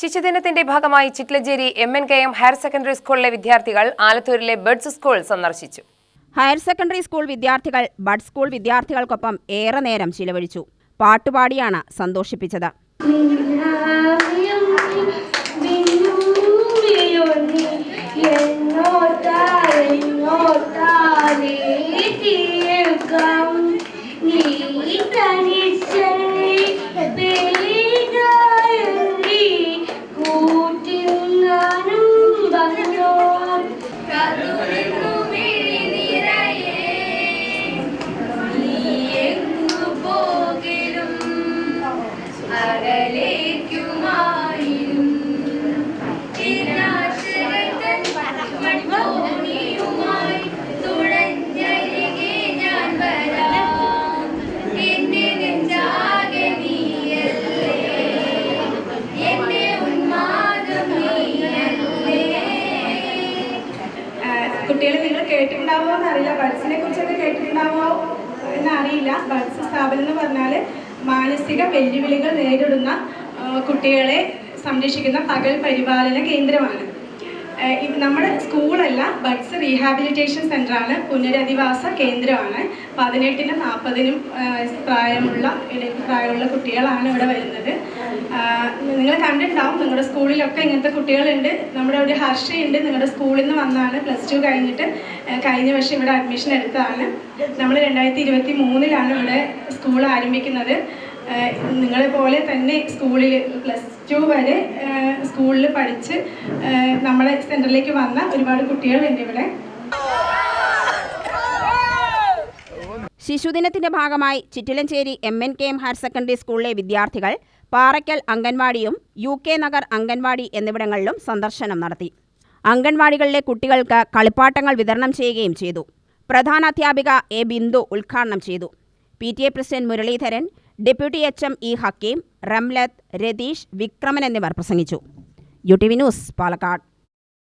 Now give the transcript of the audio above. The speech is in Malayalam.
ശിശുദിനത്തിന്റെ ഭാഗമായി Chitlanchery M N K M higher secondary സ്കൂളിലെ വിദ്യാർത്ഥികൾ ആലത്തൂരിലെ ബഡ്സ് സ്കൂൾ സന്ദർശിച്ചു. ഹയർ സെക്കൻഡറി സ്കൂൾ വിദ്യാർത്ഥികൾ ബഡ് സ്കൂൾ വിദ്യാർത്ഥികൾക്കൊപ്പം ഏറെ നേരം ചിലവഴിച്ചു. പാട്ടുപാടിയാണ് സന്തോഷിപ്പിച്ചത്. നീ തനിച്ചല്ലേ കുട്ടികൾ നിങ്ങൾ കേട്ടിട്ടുണ്ടാവോ എന്നറിയില്ല. ബഡ്സിനെ കുറിച്ചൊക്കെ കേട്ടിട്ടുണ്ടാവോ എന്നറിയില്ല. ബഡ്സ് സ്ഥാപനം എന്ന് പറഞ്ഞാൽ മാനസിക വെല്ലുവിളികൾ നേരിടുന്ന കുട്ടികളെ സംരക്ഷിക്കുന്ന പകൽ പരിപാലന കേന്ദ്രമാണ്. നമ്മുടെ സ്കൂളല്ല ബഡ്സ് റീഹാബിലിറ്റേഷൻ സെന്ററാണ് പുനരധിവാസ കേന്ദ്രമാണ്. പതിനെട്ടിനും നാൽപ്പതിനും പ്രായമുള്ള പ്രായമുള്ള കുട്ടികളാണ് ഇവിടെ വരുന്നത്. നിങ്ങൾ കണ്ടിട്ടുണ്ടാവും നിങ്ങളുടെ സ്കൂളിലൊക്കെ ഇങ്ങനത്തെ കുട്ടികളുണ്ട്. നമ്മുടെ ഒരു ഹർഷയുണ്ട് നിങ്ങളുടെ സ്കൂളിൽ നിന്ന് വന്നാണ് പ്ലസ് ടു കഴിഞ്ഞിട്ട് കഴിഞ്ഞ വർഷം ഇവിടെ അഡ്മിഷൻ എടുത്തതാണ്. നമ്മൾ രണ്ടായിരത്തി ഇരുപത്തി മൂന്നിലാണ് ഇവിടെ സ്കൂൾ ആരംഭിക്കുന്നത്. നിങ്ങളെ പോലെ തന്നെ സ്കൂളിൽ പ്ലസ് ടു വരെ സ്കൂളിൽ പഠിച്ച് നമ്മുടെ സെന്ററിലേക്ക് വന്ന ഒരുപാട് കുട്ടികളുണ്ട് ഇവിടെ. ശിശുദിനത്തിന്റെ ഭാഗമായി Chittilanchery M N K M higher secondary സ്കൂളിലെ വിദ്യാർത്ഥികൾ പാറയ്ക്കൽ അംഗൻവാടിയും യു കെ നഗർ അംഗൻവാടി എന്നിവിടങ്ങളിലും സന്ദർശനം നടത്തി. അംഗൻവാടികളിലെ കുട്ടികൾക്ക് കളിപ്പാട്ടങ്ങൾ വിതരണം ചെയ്യുകയും ചെയ്തു. പ്രധാന അധ്യാപിക എ ബിന്ദു ഉദ്ഘാടനം ചെയ്തു. P T A president Muraleedharan deputy H M E Hakkim Ramlath Ratheesh Vikraman എന്നിവർ പ്രസംഗിച്ചു. U T V news Palakkad.